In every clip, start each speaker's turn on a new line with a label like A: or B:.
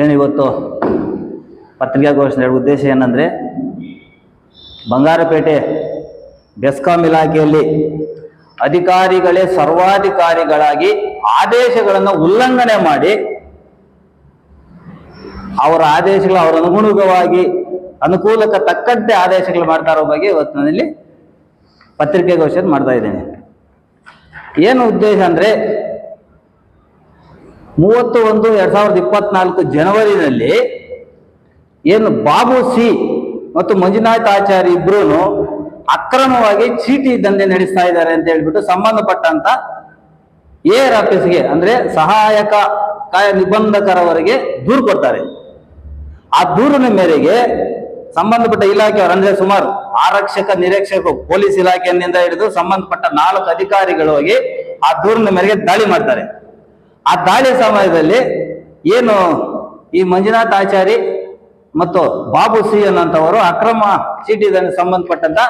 A: ಏನು ಇವತ್ತು ಪತ್ರಿಕಾಗೋಷ್ಠಿ ಉದ್ದೇಶ ಏನಂದರೆ, ಬಂಗಾರಪೇಟೆ ಬೆಸ್ಕಾಂ ಇಲಾಖೆಯಲ್ಲಿ ಅಧಿಕಾರಿಗಳೇ ಸರ್ವಾಧಿಕಾರಿಗಳಾಗಿ ಆದೇಶಗಳನ್ನು ಉಲ್ಲಂಘನೆ ಮಾಡಿ, ಅವರ ಆದೇಶಗಳು ಅವರ ಅನುಗುಣವಾಗಿ ಅನುಕೂಲಕ್ಕೆ ತಕ್ಕಂತೆ ಆದೇಶಗಳು ಮಾಡ್ತಾ ಇರೋ ಬಗ್ಗೆ ಇವತ್ತು ನಾನಿಲ್ಲಿ ಪತ್ರಿಕೆಗೋಷ್ಠಿಯನ್ನು ಮಾಡ್ತಾ ಇದ್ದೇನೆ. ಏನು ಉದ್ದೇಶ ಅಂದರೆ ಮೂವತ್ತು ಒಂದು ಎರಡ್ ಸಾವಿರದ ಇಪ್ಪತ್ನಾಲ್ಕು ಜನವರಿನಲ್ಲಿ ಏನು ಬಾಬು ಸಿ ಮತ್ತು ಮಂಜುನಾಥ್ ಆಚಾರ್ಯ ಇಬ್ರು ಅಕ್ರಮವಾಗಿ ಚೀಟಿ ದಂಧೆ ನಡೆಸ್ತಾ ಇದ್ದಾರೆ ಅಂತ ಹೇಳ್ಬಿಟ್ಟು ಸಂಬಂಧಪಟ್ಟಂತ ಆರ್ ಆಫೀಸ್ಗೆ ಅಂದ್ರೆ ಸಹಾಯಕ ಕಾಯ ನಿಬಂಧಕರವರಿಗೆ ದೂರು ಕೊಡ್ತಾರೆ. ಆ ದೂರಿನ ಮೇರೆಗೆ ಸಂಬಂಧಪಟ್ಟ ಇಲಾಖೆಯವರು, ಅಂದ್ರೆ ಸುಮಾರು ಆರಕ್ಷಕ ನಿರೀಕ್ಷಕ ಪೊಲೀಸ್ ಇಲಾಖೆಯಿಂದ ಹಿಡಿದು ಸಂಬಂಧಪಟ್ಟ ನಾಲ್ಕು ಅಧಿಕಾರಿಗಳು ಹೋಗಿ ಆ ದೂರಿನ ಮೇರೆಗೆ ದಾಳಿ ಮಾಡ್ತಾರೆ. ಆ ದಾಳಿ ಸಮಯದಲ್ಲಿ ಏನು ಈ ಮಂಜುನಾಥ್ ಆಚಾರಿ ಮತ್ತು ಬಾಬು ಸಿ ಅನ್ನಂತವರು ಅಕ್ರಮ ಚೀಟಿದಂಗೆ ಸಂಬಂಧಪಟ್ಟಂತ,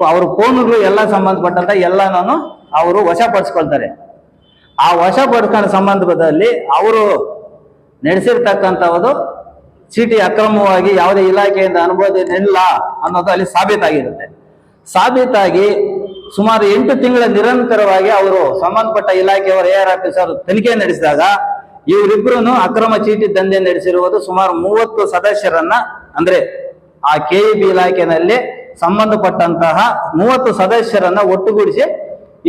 A: ಅವರು ಫೋನ್ಗಳು ಎಲ್ಲ ಸಂಬಂಧಪಟ್ಟಂತ ಎಲ್ಲಾನು ಅವರು ವಶಪಡಿಸ್ಕೊಳ್ತಾರೆ. ಆ ವಶಪಡಿಸ್ಕೊಂಡ ಸಂಬಂಧದಲ್ಲಿ ಅವರು ನಡೆಸಿರ್ತಕ್ಕಂಥದ್ದು ಚೀಟಿ ಅಕ್ರಮವಾಗಿ ಯಾವುದೇ ಇಲಾಖೆಯಿಂದ ಅನುಮೋದನೆ ಅನ್ನೋದು ಅಲ್ಲಿ ಸಾಬೀತಾಗಿರುತ್ತೆ. ಸಾಬೀತಾಗಿ ಸುಮಾರು ಎಂಟು ತಿಂಗಳ ನಿರಂತರವಾಗಿ ಅವರು ಸಂಬಂಧಪಟ್ಟ ಇಲಾಖೆಯವರು ಎ ಆರ್ ಆಫೀಸರ್ ತನಿಖೆ ನಡೆಸಿದಾಗ ಇವರಿಬ್ರು ಅಕ್ರಮ ಚೀಟಿ ದಂಧೆ ನಡೆಸಿರುವುದು ಸುಮಾರು ಮೂವತ್ತು ಸದಸ್ಯರನ್ನ ಅಂದ್ರೆ ಆ ಕೆ ಬಿ ಇಲಾಖೆನಲ್ಲಿ ಸಂಬಂಧಪಟ್ಟಂತಹ ಮೂವತ್ತು ಸದಸ್ಯರನ್ನ ಒಟ್ಟುಗೂಡಿಸಿ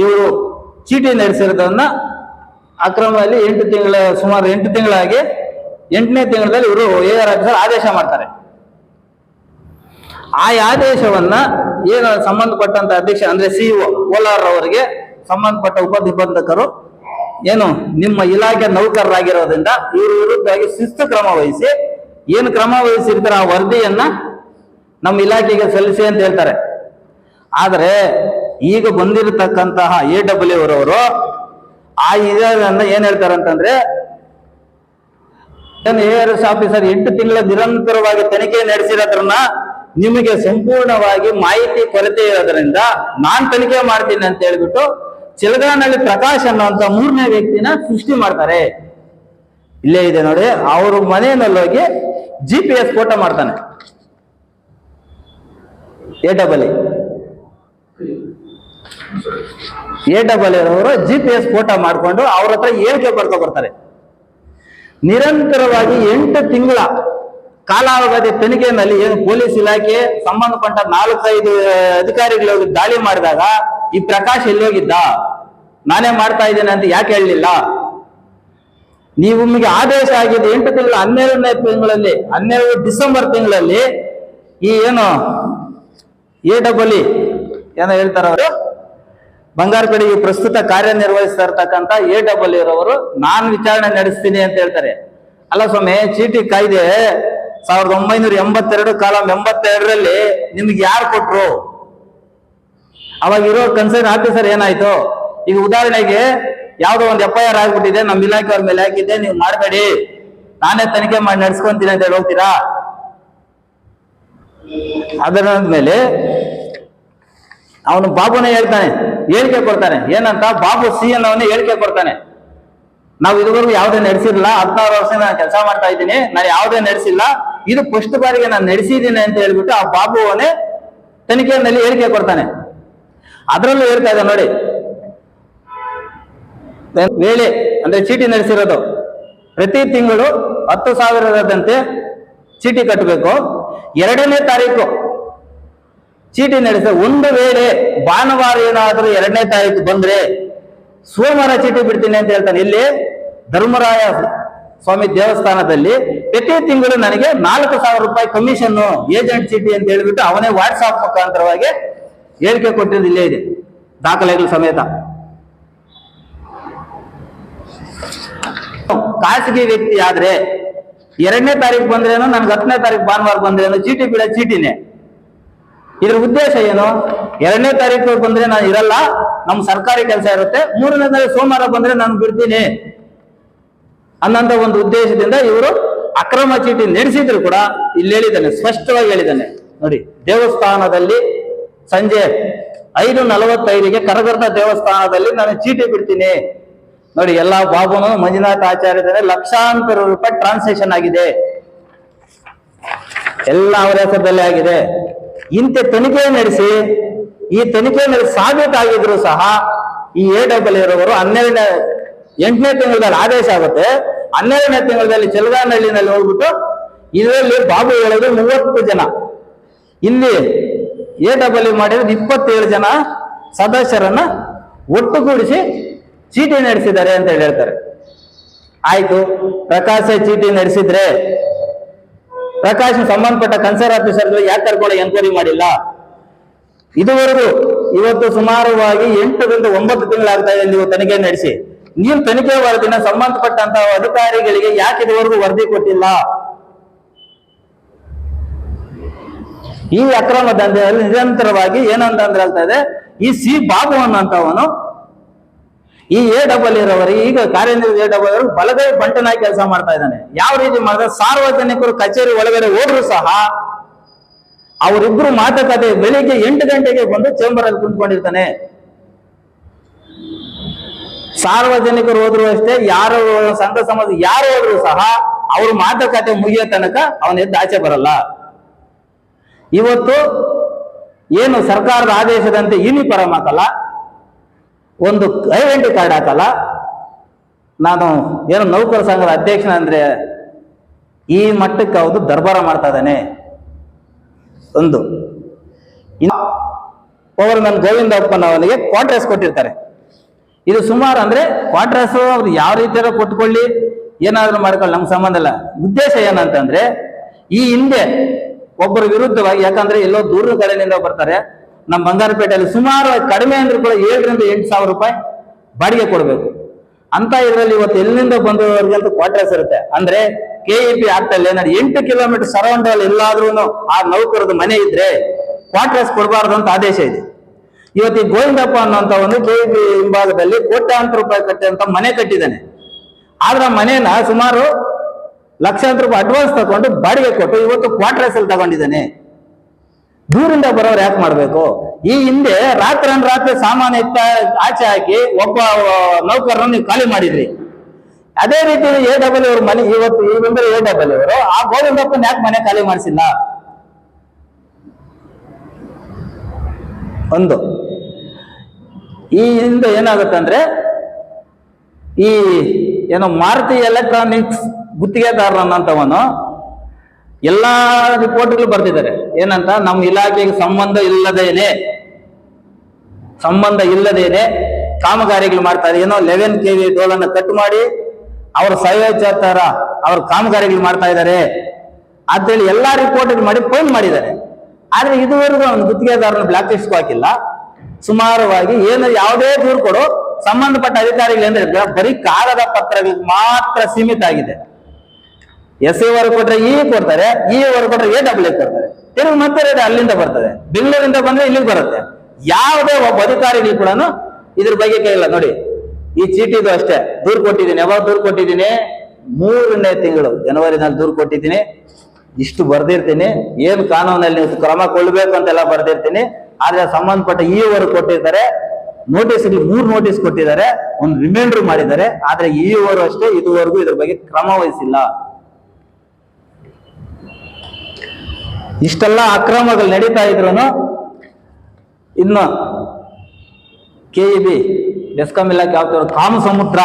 A: ಇವರು ಚೀಟಿ ನಡೆಸಿರೋದನ್ನ ಅಕ್ರಮದಲ್ಲಿ ಎಂಟು ತಿಂಗಳ, ಸುಮಾರು ಎಂಟು ತಿಂಗಳಾಗಿ ಎಂಟನೇ ತಿಂಗಳಲ್ಲಿ ಇವರು ಎ ಆರ್ ಆಫೀಸರ್ ಆದೇಶ ಮಾಡ್ತಾರೆ. ಆ ಆದೇಶವನ್ನ ಏನು ಸಂಬಂಧಪಟ್ಟಂತ ಅಧ್ಯಕ್ಷ, ಅಂದ್ರೆ ಸಿಇಒ ಕೋಲಾರ್ ಅವರಿಗೆ ಸಂಬಂಧಪಟ್ಟ ಉಪನಿಬಂಧಕರು ಏನು ನಿಮ್ಮ ಇಲಾಖೆ ನೌಕರರಾಗಿರೋದ್ರಿಂದ ಇವ್ರ ವಿರುದ್ಧವಾಗಿ ಶಿಸ್ತು ಕ್ರಮ ವಹಿಸಿ, ಏನು ಕ್ರಮ ವಹಿಸಿರ್ತಾರೆ ಆ ವರದಿಯನ್ನ ನಮ್ಮ ಇಲಾಖೆಗೆ ಸಲ್ಲಿಸಿ ಅಂತ ಹೇಳ್ತಾರೆ. ಆದರೆ ಈಗ ಬಂದಿರತಕ್ಕಂತಹ ಎ ಡಬ್ಲ್ಯೂ ಅವರವರು ಆ ಇದನ್ನ ಏನ್ ಹೇಳ್ತಾರೆ ಅಂತಂದ್ರೆ ಎ ಆರ್ ಎಸ್ ಆಫೀಸರ್ ಎಂಟು ತಿಂಗಳ ನಿರಂತರವಾಗಿ ತನಿಖೆ ನಡೆಸಿರೋದ್ರನ್ನ ನಿಮಗೆ ಸಂಪೂರ್ಣವಾಗಿ ಮಾಹಿತಿ ಕೊರತೆ ಇರೋದ್ರಿಂದ ನಾನ್ ತನಿಖೆ ಮಾಡ್ತೀನಿ ಅಂತ ಹೇಳ್ಬಿಟ್ಟು ಚಿಲಗಾನಲ್ಲಿ ಪ್ರಕಾಶ್ ಅನ್ನುವಂತ ಮೂರನೇ ವ್ಯಕ್ತಿನ ಸೃಷ್ಟಿ ಮಾಡ್ತಾರೆ. ಇಲ್ಲೇ ಇದೆ ನೋಡಿ, ಅವರು ಮನೆಯಲ್ಲಿ ಹೋಗಿ ಜಿ ಪಿ ಎಸ್ ಫೋಟೋ ಮಾಡ್ತಾನೆ. ಎ ಡಬಲ್ ಎ ಡಬಲ್ ಅವರು ಜಿ ಪಿ ಎಸ್ ಫೋಟೋ ಮಾಡಿಕೊಂಡು ಅವ್ರ ಹತ್ರ ಏಳ್ಕೆ ಬರ್ಕೊಬರ್ತಾರೆ. ನಿರಂತರವಾಗಿ ಎಂಟು ತಿಂಗಳ ಕಾಲಾವಧಿ ತನಿಖೆಯಲ್ಲಿ ಏನು ಪೊಲೀಸ್ ಇಲಾಖೆ ಸಂಬಂಧಪಟ್ಟ ನಾಲ್ಕೈದು ಅಧಿಕಾರಿಗಳು ದಾಳಿ ಮಾಡಿದಾಗ ಈ ಪ್ರಕಾಶ್ ಎಲ್ಲಿ ಹೋಗಿದ್ದ? ನಾನೇ ಮಾಡ್ತಾ ಇದ್ದೇನೆ ಅಂತ ಯಾಕೆ ಹೇಳಲಿಲ್ಲ? ನೀವು ನಿಮಗೆ ಆದೇಶ ಆಗಿದೆ ಎಂಟು ತಿಂಗಳ, ಹನ್ನೆರಡನೇ ತಿಂಗಳಲ್ಲಿ, ಹನ್ನೆರಡು ಡಿಸೆಂಬರ್ ತಿಂಗಳಲ್ಲಿ ಈ ಏನು ಎ ಡಬಲ್ ಏನೋ ಹೇಳ್ತಾರ ಅವರು? ಬಂಗಾರಪೇಟೆಗೆ ಪ್ರಸ್ತುತ ಕಾರ್ಯನಿರ್ವಹಿಸ್ತಾ ಇರ್ತಕ್ಕಂಥ ಎ ಡಬಲ್ ಇರೋರು ನಾನು ವಿಚಾರಣೆ ನಡೆಸ್ತೀನಿ ಅಂತ ಹೇಳ್ತಾರೆ. ಅಲ್ಲ ಸ್ವಾಮಿ, ಚೀಟಿ ಕಾಯ್ದೆ ಸಾವಿರದ ಒಂಬೈನೂರ ಎಂಬತ್ತೆರಡು ಕಾಲಂ ಎಂಬತ್ತೆರಡರಲ್ಲಿ ನಿಮ್ಗೆ ಯಾರು ಕೊಟ್ರು? ಅವಾಗ ಇರೋ ಕನ್ಸರ್ನ್ ಆಫೀಸರ್ ಏನಾಯ್ತು? ಈಗ ಉದಾಹರಣೆಗೆ ಯಾವ್ದೋ ಒಂದು ಎಫ್ ಐ ಆರ್ ಆಗ್ಬಿಟ್ಟಿದೆ, ನಮ್ಮ ಇಲಾಖೆಯವ್ರ ಮೇಲೆ ಹಾಕಿದ್ದೆ, ನೀವು ಮಾಡಬೇಡಿ. ನಾನೇ ತನಿಖೆ ಮಾಡಿ ನಡ್ಸ್ಕೊಂತೀನಿ ಅಂತ ಹೇಳಿ ಹೋಗ್ತೀರಾ? ಅದರ ಮೇಲೆ ಅವನು ಬಾಬುನೇ ಹೇಳ್ತಾನೆ, ಹೇಳಿಕೆ ಕೊಡ್ತಾನೆ. ಏನಂತ? ಬಾಬು ಸಿ ಅನ್ನೋನೇ ಹೇಳಿಕೆ ಕೊಡ್ತಾನೆ. ನಾವು ಇದುವರೆಗೂ ಯಾವುದೇ ನಡೆಸಿಲ್ಲ ಹದಿನಾರು ವರ್ಷ ನಾನು ಕೆಲಸ ಮಾಡ್ತಾ ಇದ್ದೀನಿ, ನಾನು ಯಾವುದೇ ನಡೆಸಿಲ್ಲ. ಇದು ಫಸ್ಟ್ ಬಾರಿಗೆ ನಾನು ನಡೆಸಿದ್ದೀನಿ ಅಂತ ಹೇಳ್ಬಿಟ್ಟು ಆ ಬಾಬುವನೇ ತನಿಖೆಯಲ್ಲಿ ಹೇಳಿಕೆ ಕೊಡ್ತಾನೆ. ಅದರಲ್ಲೂ ಹೇಳ್ತಾ ಇದೆ ನೋಡಿ. ವೇಳೆ ಅಂದ್ರೆ ಚೀಟಿ ನಡೆಸಿರೋದು. ಪ್ರತಿ ತಿಂಗಳು ಹತ್ತು ಸಾವಿರದಂತೆ ಚೀಟಿ ಕಟ್ಟಬೇಕು. ಎರಡನೇ ತಾರೀಕು ಚೀಟಿ ನಡೆಸ ಒಂದು ವೇಳೆ ಭಾನುವಾರ ಏನಾದರೂ ಎರಡನೇ ತಾರೀಕು ಬಂದ್ರೆ ಸೋಮವಾರ ಚೀಟಿ ಬಿಡ್ತೀನಿ ಅಂತ ಹೇಳ್ತಾನೆ. ಇಲ್ಲಿ ಧರ್ಮರಾಯ ಸ್ವಾಮಿ ದೇವಸ್ಥಾನದಲ್ಲಿ ಪ್ರತಿ ತಿಂಗಳು ನನಗೆ ನಾಲ್ಕು ಸಾವಿರ ರೂಪಾಯಿ ಕಮಿಷನ್ ಏಜೆಂಟ್ ಚೀಟಿ ಅಂತ ಹೇಳಿಬಿಟ್ಟು ಅವನೇ ವಾಟ್ಸಾಪ್ ಮುಖಾಂತರವಾಗಿ ಹೇಳಿಕೆ ಕೊಟ್ಟಿದ್ದು ಇಲ್ಲೇ ಇದೆ. ದಾಖಲೆಗಳು ಸಮೇತ. ಖಾಸಗಿ ವ್ಯಕ್ತಿ ಆದ್ರೆ ಎರಡನೇ ತಾರೀಕು ಬಂದ್ರೇನು, ನನ್ಗೆ ಹತ್ತನೇ ತಾರೀಕು ಭಾನುವಾರ ಬಂದ್ರೇನು, ಚೀಟಿ ಬಿಡ ಚೀಟಿನೇ. ಇದ್ರ ಉದ್ದೇಶ ಏನು? ಎರಡನೇ ತಾರೀಕು ಬಂದ್ರೆ ನಾನು ಇರಲ್ಲ ನಮ್ ಸರ್ಕಾರಿ ಕೆಲಸ ಇರುತ್ತೆ ಮೂರನೇ ತಾರೀಕು ಸೋಮವಾರ ಬಂದ್ರೆ ನಾನು ಬಿಡ್ತೀನಿ. ಅನ್ನೋಂಥ ಒಂದು ಉದ್ದೇಶದಿಂದ ಇವರು ಅಕ್ರಮ ಚೀಟಿ ನಡೆಸಿದ್ರು ಕೂಡ ಇಲ್ಲಿ ಹೇಳಿದ್ದಾನೆ, ಸ್ಪಷ್ಟವಾಗಿ ಹೇಳಿದ್ದಾನೆ. ನೋಡಿ, ದೇವಸ್ಥಾನದಲ್ಲಿ ಸಂಜೆ ಐದು ನಲವತ್ತೈದಿಗೆ ಕರಗರ್ದ ದೇವಸ್ಥಾನದಲ್ಲಿ ನಾನು ಚೀಟಿ ಬಿಡ್ತೀನಿ. ನೋಡಿ, ಎಲ್ಲ ಬಾಬುನು ಮಂಜುನಾಥ ಆಚಾರ್ಯದರೆ ಲಕ್ಷಾಂತರ ರೂಪಾಯಿ ಟ್ರಾನ್ಸಾಕ್ಷನ್ ಆಗಿದೆ. ಎಲ್ಲ ಅವರ ಹೆಸರದಲ್ಲೇ ಆಗಿದೆ. ಇಂತೆ ತನಿಖೆ ನಡೆಸಿ, ಈ ತನಿಖೆ ನಡೆಸಿ ಸಾಬೀತಾಗಿದ್ರು ಸಹ ಈ ಎ ಡಬಲ್ ಇರೋವರು ಹನ್ನೆರಡನೇ ಎಂಟನೇ ತಿಂಗಳಲ್ಲಿ ಆದೇಶ ಆಗುತ್ತೆ. ಹನ್ನೆರಡನೇ ತಿಂಗಳಲ್ಲಿ ಚೆಲಗಾನಹಳ್ಳಿನಲ್ಲಿ ಹೋಗ್ಬಿಟ್ಟು ಇದರಲ್ಲಿ ಬಾಬು ಹೇಳೋದು ಮೂವತ್ತು ಜನ. ಇಲ್ಲಿ ಎ ಡಬಲ್ ಮಾಡಿರೋದು ಇಪ್ಪತ್ತೇಳು ಜನ ಸದಸ್ಯರನ್ನ ಒಟ್ಟುಗೂಡಿಸಿ ಚೀಟಿ ನಡೆಸಿದ್ದಾರೆ ಅಂತ ಹೇಳಿ ಹೇಳ್ತಾರೆ. ಆಯ್ತು, ಪ್ರಕಾಶ ಚೀಟಿ ನಡೆಸಿದ್ರೆ ಪ್ರಕಾಶ್ ಸಂಬಂಧಪಟ್ಟ ಕನ್ಸರ್ ಆಫೀಸರ್ ಯಾಕೆ ಕರ್ಕೊಂಡು ಎನ್ಕ್ವೈರಿ ಮಾಡಿಲ್ಲ? ಇದುವರೆಗೂ ಇವತ್ತು ಸುಮಾರುವಾಗಿ ಎಂಟರಿಂದ ಒಂಬತ್ತು ತಿಂಗಳಾಗ್ತಾ ಇದೆ ನೀವು ತನಿಖೆ ನಡೆಸಿ. ನೀವು ತನಿಖೆ ವರದಿನ ಸಂಬಂಧಪಟ್ಟಂತ ಅಧಿಕಾರಿಗಳಿಗೆ ಯಾಕೆ ಇದುವರೆಗೂ ವರದಿ ಕೊಟ್ಟಿಲ್ಲ? ಈ ಅಕ್ರಮ ದಂಧೆಯಲ್ಲಿ ನಿರಂತರವಾಗಿ ಏನಂತಂದ್ರೆ ಹೇಳ್ತಾ ಇದೆ, ಈ ಸಿ ಬಾಬು ಅನ್ನಂತವನು ಈ ಎ ಡಬಲ್ ಇರೋವರಿಗೆ ಈಗ ಕಾರ್ಯನಿರ್ವ ಎ ಡಬಲ್ ಇರೋ ಬಲಗೈ ಬಂಟನಾಗಿ ಕೆಲಸ ಮಾಡ್ತಾ ಇದ್ದಾನೆ. ಯಾವ ರೀತಿ ಮಾಡಿದ್ರೆ ಸಾರ್ವಜನಿಕರು ಕಚೇರಿ ಒಳಗಡೆ ಹೋದ್ರು ಸಹ ಅವರಿಬ್ರು ಮಾತುಕತೆ ಬೆಳಿಗ್ಗೆ ಎಂಟು ಗಂಟೆಗೆ ಬಂದು ಚೇಂಬರ್ ಅಲ್ಲಿ ಕುಂತ್ಕೊಂಡಿರ್ತಾನೆ. ಸಾರ್ವಜನಿಕರು ಹೋದ್ರು ಅಷ್ಟೇ, ಯಾರು ಸಂಘ ಸಮಾಜ, ಯಾರು ಹೋದ್ರು ಸಹ ಅವ್ರ ಮಾತುಕತೆ ಮುಗಿಯೋ ತನಕ ಅವನ ಎದ್ದು ಆಚೆ ಬರಲ್ಲ. ಇವತ್ತು ಏನು ಸರ್ಕಾರದ ಆದೇಶದಂತೆ ಯೂನಿಫಾರ್ಮ್ ಹಾಕಲ್ಲ, ಒಂದು ಐಡೆಂಟಿ ಕಾರ್ಡ್ ಹಾಕಲ್ಲ. ನಾನು ಏನು ನೌಕರ ಸಂಘದ ಅಧ್ಯಕ್ಷ ಅಂದ್ರೆ ಈ ಮಟ್ಟಕ್ಕೆ ಅವರು ದರ್ಬಾರ ಮಾಡ್ತಾ ಇದ್ದಾನೆ. ಒಂದು. ಪವರ್ ಮ್ಯಾನ್ ಗೋವಿಂದಪ್ಪನವನಿಗೆ ಕ್ವಾಟ್ರೆಸ್ ಕೊಟ್ಟಿರ್ತಾರೆ. ಇದು ಸುಮಾರು ಅಂದ್ರೆ ಕ್ವಾರ್ಟರ್ಸ್ ಅವ್ರು ಯಾವ ರೀತಿಯಾರ ಕೊಟ್ಕೊಳ್ಳಿ, ಏನಾದ್ರೂ ಮಾಡ್ಕೊಳ್ಳಿ, ನಮ್ಗೆ ಸಂಬಂಧ ಇಲ್ಲ. ಉದ್ದೇಶ ಏನಂತಂದ್ರೆ, ಈ ಹಿಂದೆ ಒಬ್ಬರ ವಿರುದ್ಧವಾಗಿ, ಯಾಕಂದ್ರೆ ಎಲ್ಲೋ ದೂರದ ಕಡೆಯಿಂದ ಬರ್ತಾರೆ, ನಮ್ಮ ಬಂಗಾರಪೇಟೆಯಲ್ಲಿ ಸುಮಾರು ಕಡಿಮೆ ಅಂದ್ರೆ ಕೂಡ ಏಳರಿಂದ ಎಂಟು ಸಾವಿರ ರೂಪಾಯಿ ಬಾಡಿಗೆ ಕೊಡಬೇಕು. ಅಂತ ಇದರಲ್ಲಿ ಇವತ್ತು ಎಲ್ಲಿಂದ ಬಂದವರಿಗಂತೂ ಕ್ವಾರ್ಟರ್ಸ್ ಇರುತ್ತೆ. ಅಂದ್ರೆ ಕೆ ಇ ಪಿ ಆಗ್ತಲ್ಲ ಏನಾದ್ರು ಎಂಟು ಕಿಲೋಮೀಟರ್ ಸರೌಂಡ್ ಅಲ್ಲಿ ಎಲ್ಲಾದ್ರೂ ಆ ನೌಕರದ ಮನೆ ಇದ್ರೆ ಕ್ವಾರ್ಟರ್ಸ್ ಕೊಡಬಾರ್ದು ಅಂತ ಆದೇಶ ಇದೆ. ಇವತ್ತು ಈ ಗೋವಿಂದಪ್ಪ ಅನ್ನುವಂತ ಒಂದು ಕೆ ಪಿ ಹಿಂಭಾಗದಲ್ಲಿ ಕೋಟ್ಯಾಂತರ ರೂಪಾಯಿ ಕಟ್ಟಿದಂತ ಮನೆ ಕಟ್ಟಿದ್ದಾನೆ. ಆದ್ರೆ ಮನೇನ ಸುಮಾರು ಲಕ್ಷಾಂತರ ರೂಪಾಯಿ ಅಡ್ವಾನ್ಸ್ ತಗೊಂಡು ಬಾಡಿಗೆ ಕೊಟ್ಟು ಇವತ್ತು ಕ್ವಾರ್ಟರ್ಸ್ ಅಲ್ಲಿ ತಗೊಂಡಿದ್ದಾನೆ. ದೂರಿಂದ ಬರೋರು ಯಾಕೆ ಮಾಡ್ಬೇಕು? ಈ ಹಿಂದೆ ರಾತ್ರಿ ರಾತ್ರಿ ಸಾಮಾನು ಇತ್ತ ಆಚೆ ಹಾಕಿ ಒಬ್ಬ ನೌಕರರನ್ನು ನೀವು ಖಾಲಿ ಮಾಡಿದ್ರಿ. ಅದೇ ರೀತಿ ಎ ಡಬಲ್ ಅವ್ರ ಮನೆ ಇವತ್ತು ಈ ಬಂದ್ರೆ ಎ ಡಬಲ್ ಅವರು ಆ ಗೋವಿಂದಪ್ಪನ ಯಾಕೆ ಮನೆ ಖಾಲಿ ಮಾಡಿಸಿಲ್ಲ? ಒಂದು. ಈ ಹಿಂದೆ ಏನಾಗುತ್ತಂದ್ರೆ ಈ ಏನೋ ಮಾರುತಿ ಎಲೆಕ್ಟ್ರಾನಿಕ್ಸ್ ಗುತ್ತಿಗೆದಾರನಂತವನು ಎಲ್ಲ ರಿಪೋರ್ಟ್ಗಳು ಬರ್ತಿದ್ದಾರೆ ಏನಂತ? ನಮ್ಮ ಇಲಾಖೆಗೆ ಸಂಬಂಧ ಇಲ್ಲದೇನೆ ಸಂಬಂಧ ಇಲ್ಲದೇನೆ ಕಾಮಗಾರಿಗಳು ಮಾಡ್ತಾರೆ. ಏನೋ ಲೆವೆನ್ ಕೆ ವಿ ಡೋಲನ್ನು ಕಟ್ ಮಾಡಿ ಅವ್ರ ಸಹಯೋಚರ ಅವ್ರ ಕಾಮಗಾರಿಗಳು ಮಾಡ್ತಾ ಇದ್ದಾರೆ ಅಂತೇಳಿ ಎಲ್ಲಾ ರಿಪೋರ್ಟ್ ಮಾಡಿ ಫೋನ್ ಮಾಡಿದ್ದಾರೆ. ಆದ್ರೆ ಇದುವರೆಗೂ ಅವನು ಗುತ್ತಿಗೆದಾರನ ಬ್ಲಾಕ್ ಲಿಸ್ಟ್ ಹಾಕಿಲ್ಲ. ಸುಮಾರವಾಗಿ ಏನು ಯಾವುದೇ ದೂರು ಕೊಡು ಸಂಬಂಧಪಟ್ಟ ಅಧಿಕಾರಿಗಳು ಅಂದ್ರೆ ಬರೀ ಕಾಗದ ಪತ್ರಗಳಿಗೆ ಮಾತ್ರ ಸೀಮಿತ ಆಗಿದೆ. ಎಸ್ ಎ ವರ್ಗ ಕೊಟ್ರೆ ಇ ಕೊಡ್ತಾರೆ ಇ ವರ್ಗ ಕೊಟ್ರೆ ಎ ಡಬ್ಲ್ಯೂ ಕೊಡ್ತಾರೆ. ತಿರುಗಿ ಮತ್ತೆ ಅಲ್ಲಿಂದ ಬರ್ತದೆ. ಬೆಂಗಳೂರಿಂದ ಬಂದ್ರೆ ಇಲ್ಲಿಗೆ ಬರುತ್ತೆ. ಯಾವುದೇ ಒಬ್ಬ ಅಧಿಕಾರಿಗಳು ಕೂಡ ಇದ್ರ ಬಗ್ಗೆ ಕೇಳಿಲ್ಲ. ನೋಡಿ, ಈ ಚೀಟಿದು ಅಷ್ಟೇ, ದೂರು ಕೊಟ್ಟಿದ್ದೀನಿ, ಯಾವಾಗ ದೂರು ಕೊಟ್ಟಿದ್ದೀನಿ? ಮೂರನೇ ತಿಂಗಳು, ಜನವರಿನಲ್ಲಿ ದೂರು ಕೊಟ್ಟಿದ್ದೀನಿ. ಇಷ್ಟು ಬರ್ದಿರ್ತೀನಿ, ಏನು ಕಾನೂನಲ್ಲಿ ನೀವು ಕ್ರಮ ಕೊಳ್ಬೇಕು ಅಂತೆಲ್ಲ ಬರ್ದಿರ್ತೀನಿ. ಆದ್ರೆ ಸಂಬಂಧಪಟ್ಟ ಈ ವರೆಗೂ ಕೊಟ್ಟಿದ್ದಾರೆ. ನೋಟಿಸ್ ಮೂರು ನೋಟಿಸ್ ಕೊಟ್ಟಿದ್ದಾರೆ. ಒಂದು ರಿಮೈಂಡರ್ ಮಾಡಿದ್ದಾರೆ. ಆದ್ರೆ ಈವರು ಅಷ್ಟೇ ಇದುವರೆಗೂ ಇದ್ರ ಬಗ್ಗೆ ಕ್ರಮ ವಹಿಸಿಲ್ಲ. ಇಷ್ಟೆಲ್ಲ ಅಕ್ರಮಗಳು ನಡೀತಾ ಇದ್ರು ಇನ್ನು ಕೆ ಇ ಬಿ ಡೆಸ್ಕಾಂ ಇಲಾಖೆ ಯಾವ್ದು ಕಾಮ ಸಮುದ್ರ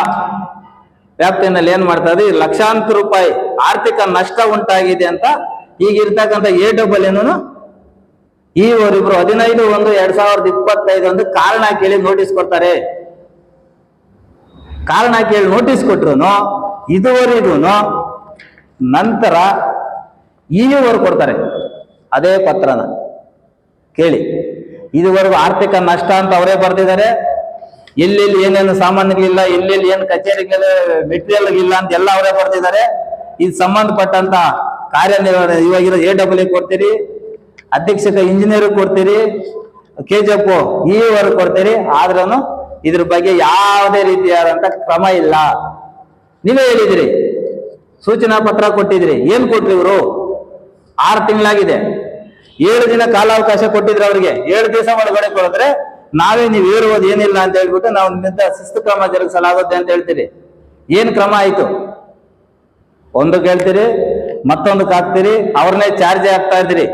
A: ವ್ಯಾಪ್ತಿಯಲ್ಲಿ ಏನ್ ಮಾಡ್ತಾ ಇದೆ ಲಕ್ಷಾಂತರ ರೂಪಾಯಿ ಆರ್ಥಿಕ ನಷ್ಟ ಉಂಟಾಗಿದೆ ಅಂತ ಈಗ ಇರ್ತಕ್ಕಂಥ ಎ ಡಬಲ್ ಏನು ಈ ಅವರಿಬ್ರು ಹದಿನೈದು ಒಂದು ಎರಡ್ ಸಾವಿರದ ಇಪ್ಪತ್ತೈದು ಒಂದು ಕಾರಣ ಕೇಳಿ ನೋಟಿಸ್ ಕೊಡ್ತಾರೆ. ಕಾರಣ ಕೇಳಿ ನೋಟಿಸ್ ಕೊಟ್ರು ಇದುವರೆಗೂ ನಂತರ ಈವರೆಗೂ ಕೊಡ್ತಾರೆ. ಅದೇ ಪತ್ರನ ಕೇಳಿ. ಇದುವರೆಗೂ ಆರ್ಥಿಕ ನಷ್ಟ ಅಂತ ಅವರೇ ಬರ್ದಿದ್ದಾರೆ. ಎಲ್ಲೆಲ್ಲಿ ಏನೇನು ಸಾಮಾನ್ಯಗಳಿಲ್ಲ, ಎಲ್ಲೆಲ್ಲಿ ಏನು ಕಚೇರಿಗಳ ಮೆಟೀರಿಯಲ್ ಇಲ್ಲ ಅಂತ ಎಲ್ಲ ಅವರೇ ಬರ್ದಿದ್ದಾರೆ. ಇದು ಸಂಬಂಧಪಟ್ಟಂತ ಕಾರ್ಯನಿರ್ವಹಣೆ ಇವಾಗಿರೋ ಎ ಡಬ್ಲ್ಯೂ ಕೊಡ್ತೀರಿ ಅಧೀಕ್ಷಕ ಇಂಜಿನಿಯರ್ ಕೊಡ್ತೀರಿ ಕೆ ಜಿ ಎಫ್ ಇ ಕೊಡ್ತೀರಿ ಆದ್ರೂ ಇದ್ರ ಬಗ್ಗೆ ಯಾವುದೇ ರೀತಿಯಾದಂತ ಕ್ರಮ ಇಲ್ಲ. ನೀವೇ ಹೇಳಿದಿರಿ, ಸೂಚನಾ ಪತ್ರ ಕೊಟ್ಟಿದ್ರಿ, ಏನ್ ಕೊಟ್ರಿ ಇವರು? ಆರು ತಿಂಗಳಾಗಿದೆ. ಏಳು ದಿನ ಕಾಲಾವಕಾಶ ಕೊಟ್ಟಿದ್ರು ಅವ್ರಿಗೆ. ಏಳು ದಿವಸ ಒಳಗಡೆ ಕೊಡಿದ್ರೆ ನಾವೇ ನೀವು ಹೇಳುವುದು ಏನಿಲ್ಲ ಅಂತ ಹೇಳ್ಬಿಟ್ಟು ನಾವು ನಿಮ್ಮಿಂದ ಶಿಸ್ತು ಕ್ರಮ ಜರುಗಿಸಲಾಗುತ್ತೆ ಅಂತ ಹೇಳ್ತೀರಿ. ಏನ್ ಕ್ರಮ ಆಯ್ತು? ಒಂದು ಕೇಳ್ತೀರಿ ಮತ್ತೊಂದಕ್ಕೆ ಹಾಕ್ತೀರಿ ಅವ್ರನ್ನೇ ಚಾರ್ಜ್ ಹಾಕ್ತಾ ಇದ್ದೀರಿ.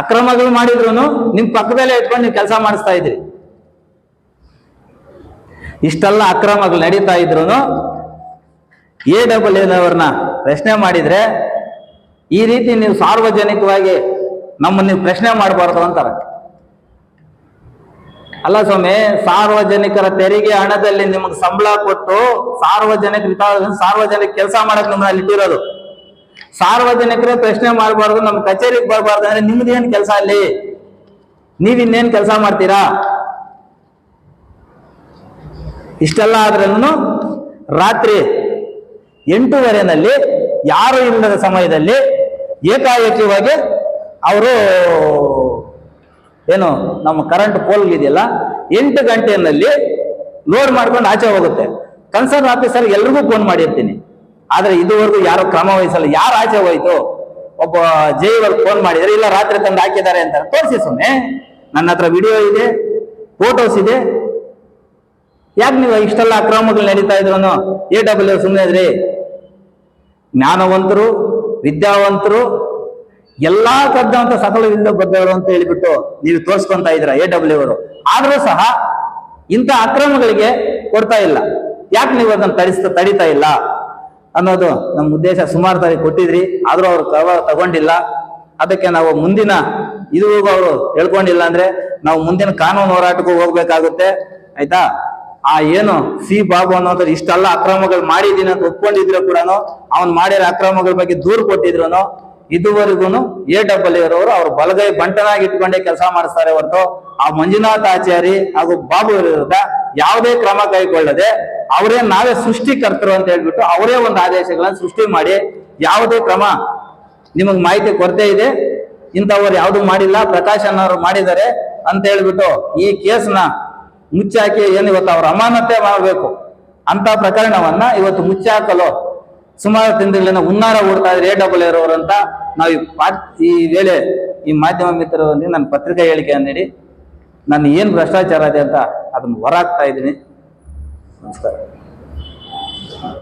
A: ಅಕ್ರಮಗಳು ಮಾಡಿದ್ರು ನಿಮ್ ಪಕ್ಕದಲ್ಲೇ ಇಟ್ಕೊಂಡು ನೀವು ಕೆಲಸ ಮಾಡಿಸ್ತಾ ಇದ್ರಿ. ಇಷ್ಟೆಲ್ಲ ಅಕ್ರಮಗಳು ನಡೀತಾ ಇದ್ರು ಎ ಡಬಲ್ ಅವ್ರನ್ನ ಪ್ರಶ್ನೆ ಮಾಡಿದ್ರೆ ಈ ರೀತಿ ನೀವು ಸಾರ್ವಜನಿಕವಾಗಿ ನಮ್ಮನ್ನು ನೀವು ಪ್ರಶ್ನೆ ಮಾಡಬಾರ್ದು ಅಂತಾರೆ. ಅಲ್ಲ ಸ್ವಾಮಿ, ಸಾರ್ವಜನಿಕರ ತೆರಿಗೆ ಹಣದಲ್ಲಿ ನಿಮಗೆ ಸಂಬಳ ಕೊಟ್ಟು ಸಾರ್ವಜನಿಕ ಸಾರ್ವಜನಿಕ ಕೆಲಸ ಮಾಡಕ್ ನಿಮ್ಮನ್ನ ಇಟ್ಟಿರೋದು. ಸಾರ್ವಜನಿಕರೇ ಪ್ರಶ್ನೆ ಮಾಡಬಾರ್ದು, ನಮ್ಮ ಕಚೇರಿಗೆ ಬರಬಾರ್ದು ಅಂದ್ರೆ ನಿಮ್ದು ಏನ್ ಕೆಲಸ ಅಲ್ಲಿ? ನೀವ್ ಇನ್ನೇನ್ ಕೆಲಸ ಮಾಡ್ತೀರಾ? ಇಷ್ಟೆಲ್ಲ ಆದ್ರೂ ರಾತ್ರಿ ಎಂಟೂವರೆನಲ್ಲಿ, ಯಾರು ಇಲ್ಲದ ಸಮಯದಲ್ಲಿ ಏಕಾಏಕಿವಾಗಿ ಅವರು ಏನು ನಮ್ಮ ಕರೆಂಟ್ ಪೋಲ್ ಇದೆಯಲ್ಲ, ಎಂಟು ಗಂಟೆಯಲ್ಲಿ ಲೋಡ್ ಮಾಡ್ಕೊಂಡು ಆಚೆ ಹೋಗುತ್ತೆ. ಕನ್ಸರ್ನ್ ಆಫೀಸರ್ ಎಲ್ರಿಗೂ ಫೋನ್ ಮಾಡಿರ್ತೀನಿ. ಆದ್ರೆ ಇದುವರೆಗೂ ಯಾರು ಕ್ರಮ ವಹಿಸಲ್ಲ. ಯಾರು ಆಚೆ ಹೋಯ್ತು? ಒಬ್ಬ ಜೈವರ್ ಫೋನ್ ಮಾಡಿದ್ರೆ, ಇಲ್ಲ ರಾತ್ರಿ ತಂದು ಹಾಕಿದ್ದಾರೆ ಅಂತ ತೋರಿಸಿ ಸುಮ್ಮನೆ ನನ್ನ ಹತ್ರ ವಿಡಿಯೋ ಇದೆ ಫೋಟೋಸ್ ಇದೆ. ಯಾಕೆ ನೀವು ಇಷ್ಟೆಲ್ಲ ಅಕ್ರಮಗಳು ನಡೀತಾ ಇದ್ರು ಎ ಡಬ್ಲ್ಯೂ ಸುಮ್ಮನೆ ಇದ್ರಿ. ಜ್ಞಾನವಂತರು, ವಿದ್ಯಾವಂತರು, ಎಲ್ಲಾ ಕದ್ದಂತ ಸಕಲವಿಂದ ಬದ್ದವರು ಅಂತ ಹೇಳಿಬಿಟ್ಟು ನೀವು ತೋರಿಸ್ಕೊಂತ ಇದ್ರ ಎ ಡಬ್ಲ್ಯೂ ಅವರು. ಆದ್ರೂ ಸಹ ಇಂಥ ಅಕ್ರಮಗಳಿಗೆ ಕೊಡ್ತಾ ಇಲ್ಲ. ಯಾಕೆ ನೀವು ಅದನ್ನು ತಡಿಸ್ತಾ ತಡಿತಾ ಇಲ್ಲ? ಅನ್ನೋದು ನಮ್ಮ ಉದ್ದೇಶ ಸುಮಾರು ತಾರಿ ಕೊಟ್ಟಿದ್ರಿ. ಆದರೂ ಅವ್ರು ಕ್ರಮ ತಗೊಂಡಿಲ್ಲ. ಅದಕ್ಕೆ ನಾವು ಮುಂದಿನ ಇದುವರೆಗೂ ಅವರು ಹೇಳ್ಕೊಂಡಿಲ್ಲ ಅಂದ್ರೆ ನಾವು ಮುಂದಿನ ಕಾನೂನು ಹೋರಾಟಕ್ಕೂ ಹೋಗ್ಬೇಕಾಗುತ್ತೆ. ಆಯ್ತಾ? ಆ ಏನು ಸಿ ಬಾಬು ಅನ್ನೋದ್ರ ಇಷ್ಟೆಲ್ಲ ಅಕ್ರಮಗಳು ಮಾಡಿದ್ದೀನಿ ಅಂತ ಒಪ್ಕೊಂಡಿದ್ರು ಕೂಡ ಅವ್ನು ಮಾಡಿರೋ ಅಕ್ರಮಗಳ ಬಗ್ಗೆ ದೂರು ಕೊಟ್ಟಿದ್ರು ಇದುವರೆಗೂ ಎ ಡಬಲ್ ಇರೋರು ಅವ್ರ ಬಲಗೈ ಬಂಟನಾಗಿ ಇಟ್ಕೊಂಡೇ ಕೆಲಸ ಮಾಡಿಸ್ತಾರೆ ಹೊರತು. ಆ ಮಂಜುನಾಥ ಆಚಾರಿ ಹಾಗೂ ಬಾಬು ವಿರುದ್ಧ ಯಾವುದೇ ಕ್ರಮ ಕೈಗೊಳ್ಳದೆ ಅವರೇ ನಾವೇ ಸೃಷ್ಟಿಕರ್ತರು ಅಂತ ಹೇಳ್ಬಿಟ್ಟು ಅವರೇ ಒಂದು ಆದೇಶಗಳನ್ನ ಸೃಷ್ಟಿ ಮಾಡಿ ಯಾವುದೇ ಕ್ರಮ ನಿಮಗೆ ಮಾಹಿತಿ ಕೊರತೆ ಇದೆ, ಇಂಥವ್ರು ಯಾವುದು ಮಾಡಿಲ್ಲ, ಪ್ರಕಾಶ್ ಅನ್ನೋರು ಮಾಡಿದ್ದಾರೆ ಅಂತ ಹೇಳ್ಬಿಟ್ಟು ಈ ಕೇಸ್ನ ಮುಚ್ಚಾಕಿ ಏನು ಇವತ್ತು ಅವ್ರ ಅಮಾನತೆ ಮಾಡಬೇಕು ಅಂತ ಪ್ರಕರಣವನ್ನ ಇವತ್ತು ಮುಚ್ಚಾಕಲು ಸುಮಾರು ತಿಂಗಳಿಂದ ಹುನ್ನಾರ ಓಡ್ತಾ ಇದ್ರೆ ಎ ಡಬಲ್ ಇರೋರು ಅಂತ ನಾವು ಈ ವೇಳೆ ಈ ಮಾಧ್ಯಮ ಮಿತ್ರರೊಂದಿಗೆ ನನ್ನ ಪತ್ರಿಕಾ ಹೇಳಿಕೆ ನೀಡಿ ನಾನು ಏನು ಭ್ರಷ್ಟಾಚಾರ ಇದೆ ಅಂತ ಅದನ್ನು ಹೊರಾಗ್ತಾ ಇದ್ದೀನಿ. ನಮಸ್ಕಾರ.